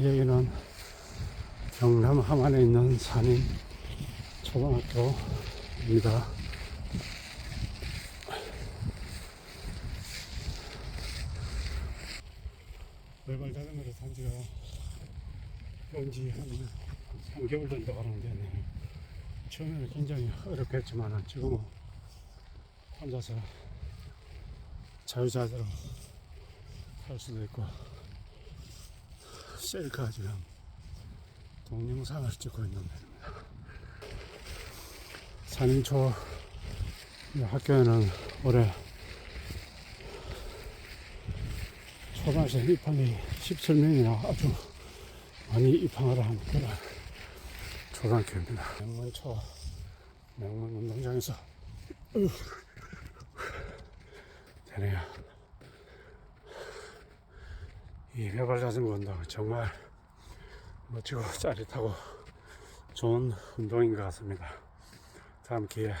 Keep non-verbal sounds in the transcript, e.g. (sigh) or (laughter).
여기는 경남 함안에 있는 산인 초등학교입니다. 외발 자전거를 탄 지가 온지 한 3개월 정도 가는 데 네. 처음에는 굉장히 어렵겠지만 지금은 혼자서 자유자재로 할 수도 있고 셀카 지금 동영상을 찍고 있는 데입니다. 산인초 이 학교에는 올해 초등학생 입학이 17명이나 아주 많이 입학을 한 그런 초등학교입니다. 명문초 명문 운동장에서 으, (laughs) 되네요. 이 외발 자전거 운동 정말 멋지고 짜릿하고 좋은 운동인 것 같습니다. 다음 기회에